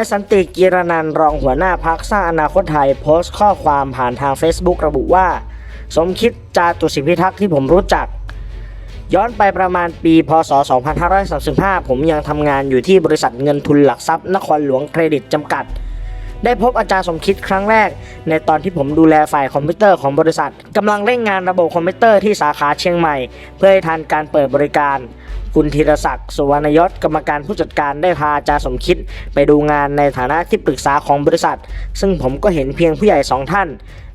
ายสันติกีรนันรองหัวหน้าพักสร้างอนาคตไทยโพสต์ข้อความผ่านทาง Facebook ระบุว่า สมคิดจาตุศิพิทักษ์ที่ผมรู้จัก ย้อนไปประมาณปี พศ 2535 ผมยังทำงานอยู่ที่บริษัทเงินทุนหลักทรัพย์ นครหลวงเครดิตจำกัด ได้พบอาจารย์สมคิดครั้งแรก ในตอนที่ผมดูแลฝ่ายคอมพิวเตอร์ของบริษัทกำลังเร่งงานระบบคอมพิวเตอร์ที่สาขาเชียงใหม่ เพื่อให้ทันการเปิดบริการ คุณธีรศักดิ์สุวรรณยศกรรมการผู้จัดการได้พาอาจารย์สมคิด ไปดูงานในฐานะที่ปรึกษาของบริษัท ซึ่งผมก็เห็นเพียงผู้ใหญ่สองท่าน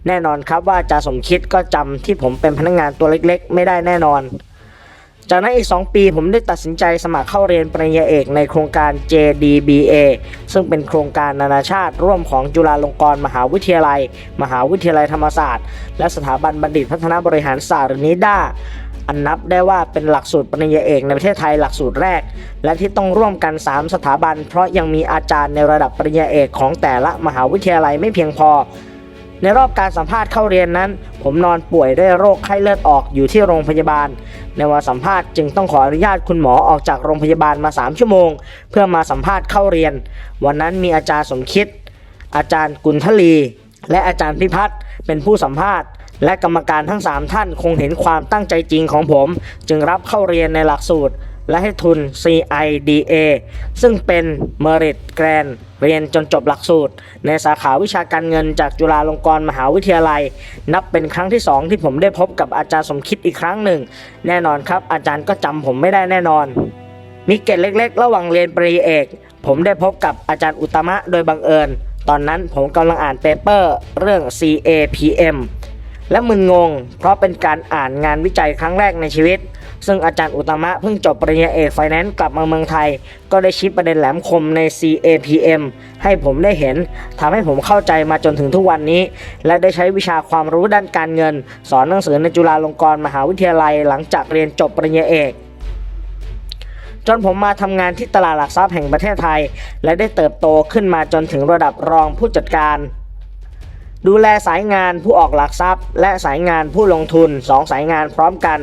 แน่นอนครับว่าอาจารย์สมคิดก็จำที่ผมเป็นพนักงานตัวเล็กๆ ไม่ได้แน่นอน จากนั้นอีก 2 ปีผมได้ตัดสินใจสมัครเข้าเรียนปริญญาเอกในโครงการ JDBA ซึ่งเป็นโครงการนานาชาติ ร่วมของจุฬาลงกรณ์มหาวิทยาลัย มหาวิทยาลัยธรรมศาสตร์ และสถาบันบัณฑิตพัฒนาบริหารศาสตร์หรือนิด้า อันนับได้ว่าเป็นหลักสูตรปริญญาเอกในประเทศไทยหลักสูตรแรก และที่ต้องร่วมกัน 3 สถาบัน เพราะยังมีอาจารย์ในระดับปริญญาเอกของแต่ละมหาวิทยาลัยไม่เพียงพอ ในรอบการสัมภาษณ์เข้าเรียนนั้น ผมนอนป่วยด้วยโรคไข้เลือดออกอยู่ที่โรงพยาบาล ในวันสัมภาษณ์จึงต้องขออนุญาตคุณหมอออกจากโรงพยาบาลมา 3 ชั่วโมง เพื่อมาสัมภาษณ์เข้าเรียน วันนั้นมีอาจารย์สมคิด อาจารย์กุลทลี และอาจารย์พิพัฒน์เป็นผู้สัมภาษณ์ และกรรมการทั้ง 3 ท่านคงเห็นความตั้งใจจริงของผม จึงรับเข้าเรียนในหลักสูตร และให้ทุน CIDA ซึ่งเป็น Merit Grant เรียนจนจบหลักสูตร ในสาขาวิชาการเงินจากจุฬาลงกรณ์มหาวิทยาลัย นับเป็นครั้งที่ 2 ที่ผมได้พบกับอาจารย์สมคิดอีกครั้งหนึ่ง แน่นอนครับ อาจารย์ก็จำผมไม่ได้แน่นอน มีเกร็ดเล็ก ๆ ระหว่างเรียนปริญญาเอก ผมได้พบกับอาจารย์อุตตมะโดยบังเอิญ ตอนนั้นผมกำลังอ่านเปเปอร์เรื่อง CAPM และมึนงง เพราะเป็นการอ่านงานวิจัยครั้งแรกในชีวิต ซึ่งอาจารย์อุตมะเพิ่งจบปริญญาเอกไฟแนนซ์กลับมาเมืองไทย ก็ได้ชี้ประเด็นแหลมคมใน CAPM ให้ผมได้เห็นทำให้ผมเข้าใจมาจนถึงทุกวันนี้ และได้ใช้วิชาความรู้ด้านการเงิน สอนหนังสือในจุฬาลงกรณ์มหาวิทยาลัย หลังจากเรียนจบปริญญาเอกจนผมมาทำงานที่ตลาดหลักทรัพย์แห่งประเทศไทย และได้เติบโตขึ้นมาจนถึงระดับรองผู้จัดการ ดูแลสายงานผู้ออกหลักทรัพย์ และสายงานผู้ลงทุนสองสายงานพร้อมกัน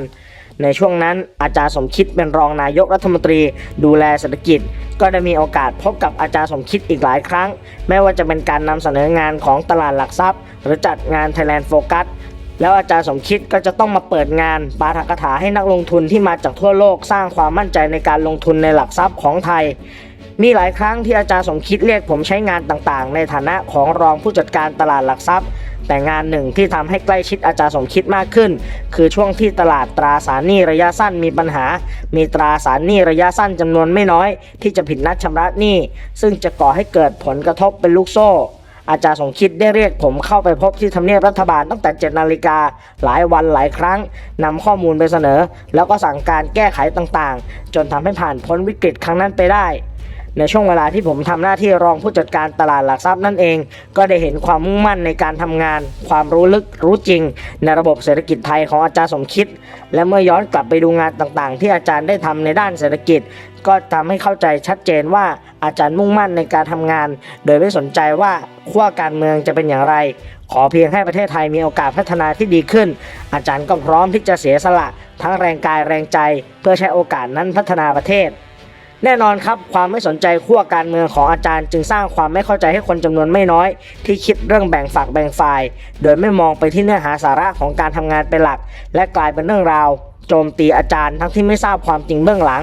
ในช่วงนั้นอาจารย์สมคิดเป็นรองนายกรัฐมนตรี ดูแลเศรษฐกิจ ก็ได้มีโอกาสพบกับอาจารย์สมคิดอีกหลายครั้ง ไม่ว่าจะเป็นการนำเสนองานของตลาดหลักทรัพย์ หรือจัดงาน Thailand Focus แล้วอาจารย์สมคิดก็จะต้องมาเปิดงานปาฐกถาให้นักลงทุนที่มาจากทั่วโลกสร้างความมั่นใจในการลงทุนในหลักทรัพย์ของไทย มีหลายครั้งที่อาจารย์สมคิดเรียกผมใช้งานต่างๆ ในฐานะของรองผู้จัดการตลาดหลักทรัพย์ แต่งานหนึ่งที่ทำให้ใกล้ชิดอาจารย์สมคิดมากขึ้น คือช่วงที่ตลาดตราสารหนี้ระยะสั้นมีปัญหา มีตราสารหนี้ระยะสั้นจำนวนไม่น้อย ที่จะผิดนัดชำระหนี้ ซึ่งจะก่อให้เกิดผลกระทบเป็นลูกโซ่อาจารย์สมคิดได้เรียกผมเข้าไปพบที่ทำเนียบรัฐบาลตั้งแต่ 7 นาฬิกาหลายวันหลายครั้งนำข้อมูลไปเสนอ แล้วก็สั่งการแก้ไขต่างๆ จนทำให้ผ่านพ้นวิกฤตครั้งนั้นไปได้ ในช่วงเวลาที่ผมทำหน้าที่รองผู้จัดการตลาดหลักทรัพย์นั่นเอง ก็ได้เห็นความมุ่งมั่นในการทำงาน ความรู้ลึกรู้จริง ในระบบเศรษฐกิจไทยของอาจารย์สมคิด และเมื่อย้อนกลับไปดูงานต่างๆ ที่อาจารย์ได้ทำในด้านเศรษฐกิจ ก็ทำให้เข้าใจชัดเจนว่าอาจารย์มุ่งมั่นในการทำงาน โดยไม่สนใจว่าขั้วการเมืองจะเป็นอย่างไร ขอเพียงให้ประเทศไทยมีโอกาสพัฒนาที่ดีขึ้น อาจารย์ก็พร้อมที่จะเสียสละ ทั้งแรงกายแรงใจ เพื่อใช้โอกาสนั้นพัฒนาประเทศ แน่นอนครับความไม่สนใจขั้วการเมืองของอาจารย์ จึงสร้างความไม่เข้าใจให้คนจำนวนไม่น้อย ที่คิดเรื่องแบ่งฝักแบ่งฝ่าย โดยไม่มองไปที่เนื้อหาสาระของการทำงานเป็นหลัก และกลายเป็นเรื่องราว โจมตีอาจารย์ทั้งที่ไม่ทราบความจริงเบื้องหลัง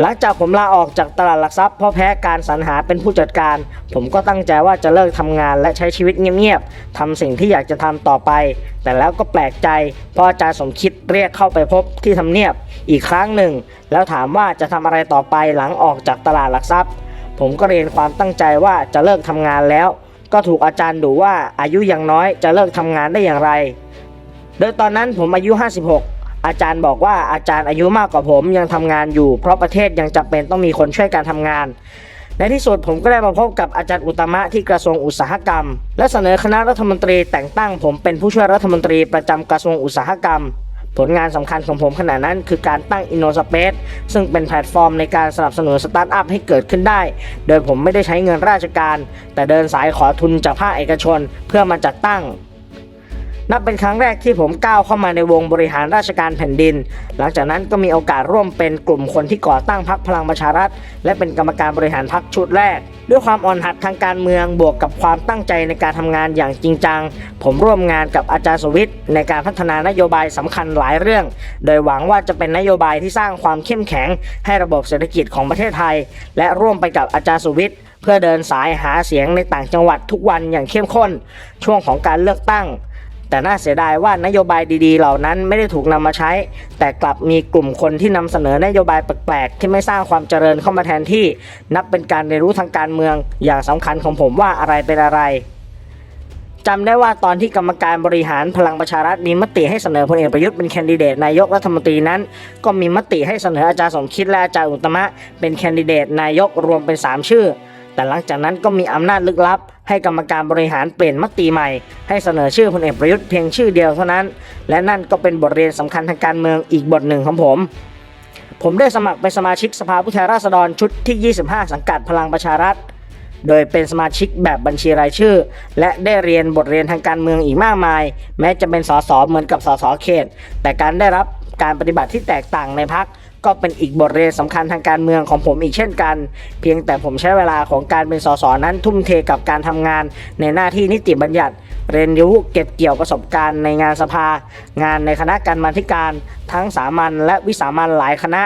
หลังจากผมลาออกจากตลาดหลักทรัพย์เพราะแพ้การสรรหาเป็นผู้จัดการ ผมก็ตั้งใจว่าจะเลิกทำงานและใช้ชีวิตเงียบๆทำสิ่งที่อยากจะทำต่อไป แต่แล้วก็แปลกใจเพราะอาจารย์สมคิดเรียกเข้าไปพบที่ทำเนียบอีกครั้งหนึ่ง แล้วถามว่าจะทำอะไรต่อไปหลังออกจากตลาดหลักทรัพย์ ผมก็เรียนความตั้งใจว่าจะเลิกทำงานแล้ว ก็ถูกอาจารย์ดูว่าอายุยังน้อยจะเลิกทำงานได้อย่างไร โดยตอนนั้นผมอายุ 56 อาจารย์บอกว่าอาจารย์อายุมากกว่าผมยังทำงานอยู่ เพราะประเทศยังจำเป็นต้องมีคนช่วยการทำงาน ในที่สุดผมก็ได้มาพบกับอาจารย์อุตมะที่กระทรวงอุตสาหกรรม และเสนอคณะรัฐมนตรีแต่งตั้งผมเป็นผู้ช่วยรัฐมนตรีประจำกระทรวงอุตสาหกรรม ผลงานสำคัญของผมขณะนั้นคือการตั้ง InnoSpace ซึ่งเป็นแพลตฟอร์มในการสนับสนุนสตาร์ทอัพให้เกิดขึ้นได้ โดยผมไม่ได้ใช้เงินราชการ แต่เดินสายขอทุนจากภาคเอกชน เพื่อมาจัดตั้ง นับเป็นครั้งแรกที่ผมก้าวเข้ามาในวงบริหารราชการแผ่นดิน หลังจากนั้นก็มีโอกาสร่วมเป็นกลุ่มคนที่ก่อตั้งพรรคพลังประชารัฐ และเป็นกรรมการบริหารพรรคชุดแรก ด้วยความอ่อนหัดทางการเมืองบวกกับความตั้งใจในการทำงานอย่างจริงจัง ผมร่วมงานกับอาจารย์สวิทย์ในการพัฒนานโยบายสำคัญหลายเรื่อง โดยหวังว่าจะเป็นนโยบายที่สร้างความเข้มแข็ง ให้ระบบเศรษฐกิจของประเทศไทย และร่วมไปกับอาจารย์สวิทย์เพื่อเดินสายหาเสียงในต่างจังหวัดทุกวันอย่างเข้มข้น ช่วงของการเลือกตั้ง แต่น่าเสียดายว่านโยบายดีๆ เหล่านั้นไม่ได้ถูกนำมาใช้ แต่กลับมีกลุ่มคนที่นำเสนอนโยบายแปลกๆที่ไม่สร้างความเจริญเข้ามาแทนที่ นับเป็นการเรียนรู้ทางการเมือง อย่างสำคัญของผมว่าอะไรเป็นอะไรจำได้ว่าตอนที่กรรมการบริหารพลังประชารัฐมีมติให้เสนอพลเอกประยุทธ์เป็นแคนดิเดตนายกรัฐมนตรีนั้น ก็มีมติให้เสนออาจารย์สมคิดและอาจารย์อุตตมะเป็นแคนดิเดตนายกรวมเป็น 3 ชื่อ แต่หลังจากนั้นก็มีอำนาจลึกลับ ให้กรรมการบริหารเปลี่ยนมติใหม่ ให้เสนอชื่อพลเอกประยุทธ์เพียงชื่อเดียวเท่านั้น และนั่นก็เป็นบทเรียนสำคัญทางการเมืองอีกบทหนึ่งของผม ผมได้สมัครเป็นสมาชิกสภาผู้แทนราษฎรชุดที่ 25 สังกัดพลังประชารัฐ โดยเป็นสมาชิกแบบบัญชีรายชื่อ และได้เรียนบทเรียนทางการเมืองอีกมากมาย แม้จะเป็นสสเหมือนกับสสเขต แต่การได้รับการปฏิบัติที่แตกต่างในพัก ก็เป็นอีกบทเรียนสำคัญทางการเมืองของผมอีกเช่นกัน เพียงแต่ผมใช้เวลาของการเป็นสสนั้นทุ่มเทกับการทำงาน ในหน้าที่นิติบัญญัติ เรียนรู้เก็บเกี่ยวประสบการณ์ในงานสภา งานในคณะการมาธิการ ทั้งสามัญและวิสามัญหลายคณะ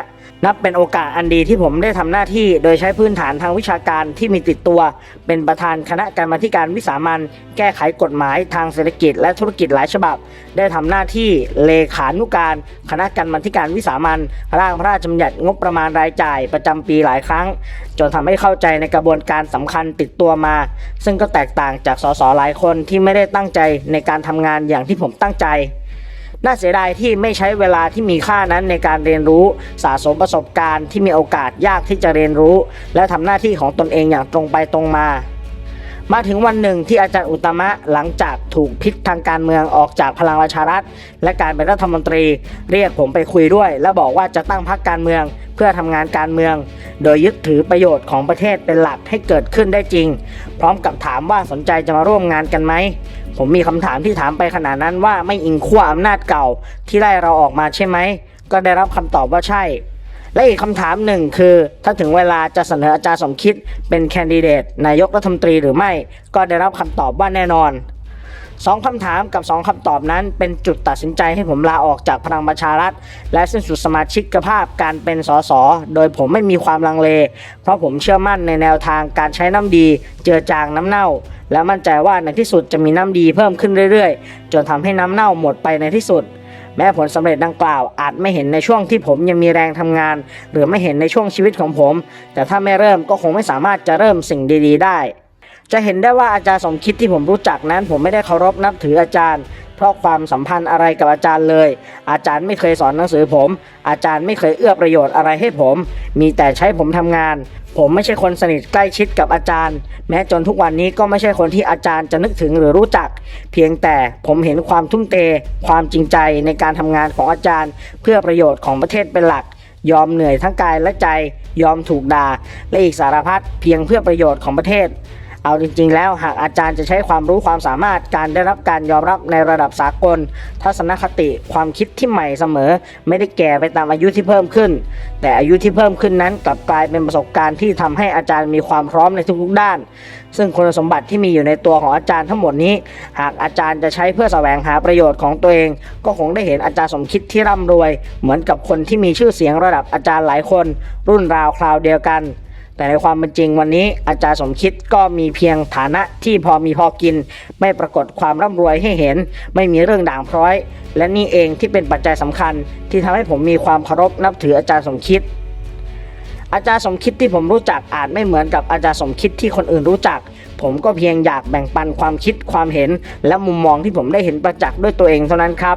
นับเป็นโอกาสอันดีที่ผมได้ทำหน้าที่โดยใช้พื้นฐานทางวิชาการที่มีติดตัว เป็นประธานคณะกรรมาธิการวิสามัญแก้ไขกฎหมายทางเศรษฐกิจและธุรกิจหลายฉบับ ได้ทำหน้าที่เลขานุการ คณะกรรมาธิการวิสามัญร่างพระราชบัญญัติงบประมาณรายจ่ายประจำปีหลายครั้ง จนทำให้เข้าใจในกระบวนการสำคัญติดตัวมา ซึ่งก็แตกต่างจากสสหลายคนที่ไม่ได้ตั้งใจในการทำงานอย่างที่ผมตั้งใจ น่าเสียดายที่ไม่ใช้เวลาที่มีค่านั้นในการเรียนรู้สะสมประสบการณ์ที่มีโอกาสยากที่จะเรียนรู้ และทำหน้าที่ของตนเองอย่างตรงไปตรงมา มาถึงวันหนึ่งที่อาจารย์อุตมะหลังจากถูกพิษทางการเมืองออกจากพลังประชารัฐ และการเป็นรัฐมนตรี เรียกผมไปคุยด้วย และบอกว่าจะตั้งพรรคการเมือง เพื่อทำงานการเมือง โดยยึดถือประโยชน์ของประเทศเป็นหลักให้เกิดขึ้นได้จริง พร้อมกับถามว่าสนใจจะมาร่วมงานกันไหมผมมีคำถามที่ถามไปขนาดนั้นว่าไม่อิงขั้วอำนาจเก่าที่ไล่เราออกมาใช่ไหมก็ได้รับคำตอบว่าใช่ และอีกคำถามหนึ่งคือ ถ้าถึงเวลาจะเสนออาจารย์สมคิดเป็นแคนดิเดตนายกรัฐมนตรีหรือไม่ ก็ได้รับคำตอบว่าแน่นอนสองคำถามกับสองคำตอบนั้นเป็นจุดตัดสินใจให้ผมลาออกจากพลังประชารัฐ และสิ้นสุดสมาชิกภาพการเป็นสสโดยผมไม่มีความลังเล เพราะผมเชื่อมั่นในแนวทางการใช้น้ำดี เจือจางน้ำเน่า และมั่นใจว่าในที่สุดจะมีน้ำดีเพิ่มขึ้นเรื่อยๆ จนทำให้น้ำเน่าหมดไปในที่สุด แม้ผลสำเร็จดังกล่าว อาจไม่เห็นในช่วงที่ผมยังมีแรงทำงาน หรือไม่เห็นในช่วงชีวิตของผม แต่ถ้าไม่เริ่มก็คงไม่สามารถจะเริ่มสิ่งดี ๆ ได้ จะเห็นได้ว่าอาจารย์สมคิดที่ผมรู้จักนั้น ผมไม่ได้เคารพนับถืออาจารย์ ราะความสัมพันธ์อะไรกับอาจารย์เลย อาจารย์ไม่เคยสอนหนังสือผม อาจารย์ไม่เคยเอื้อประโยชน์อะไรให้ผม มีแต่ใช้ผมทำงาน ผมไม่ใช่คนสนิทใกล้ชิดกับอาจารย์ แม้จนทุกวันนี้ก็ไม่ใช่คนที่อาจารย์จะนึกถึงหรือรู้จัก เพียงแต่ผมเห็นความทุ่มเท ความจริงใจในการทำงานของอาจารย์ เพื่อประโยชน์ของประเทศเป็นหลักยอมเหนื่อยทั้งกายและใจ ยอมถูกด่า และอีกสารพัดเพียงเพื่อประโยชน์ของประเทศ เอาจริงๆ แล้วหากอาจารย์จะใช้ความรู้ความสามารถการได้รับการยอมรับในระดับสากล ทัศนคติความคิดที่ใหม่เสมอ ไม่ได้แก่ไปตามอายุที่เพิ่มขึ้น แต่อายุที่เพิ่มขึ้นนั้นกลับกลายเป็นประสบการณ์ที่ทำให้อาจารย์มีความพร้อมในทุกๆด้าน ซึ่งคุณสมบัติที่มีอยู่ในตัวของอาจารย์ทั้งหมดนี้ หากอาจารย์จะใช้เพื่อแสวงหาประโยชน์ของตัวเอง ก็คงได้เห็นอาจารย์สมคิดที่ร่ำรวย เหมือนกับคนที่มีชื่อเสียงระดับอาจารย์หลายคน รุ่นราวคราวเดียวกัน แต่ในความเป็นจริงวันนี้อาจารย์สมคิดก็มีเพียงฐานะที่พอมีพอกิน ไม่ปรากฏความร่ำรวยให้เห็น ไม่มีเรื่องด่างพร้อย และนี่เองที่เป็นปัจจัยสำคัญ ที่ทำให้ผมมีความเคารพนับถืออาจารย์สมคิด อาจารย์สมคิดที่ผมรู้จักอาจไม่เหมือนกับอาจารย์สมคิดที่คนอื่นรู้จัก ผมก็เพียงอยากแบ่งปันความคิดความเห็น และมุมมองที่ผมได้เห็นประจักษ์ด้วยตัวเองเท่านั้นครับ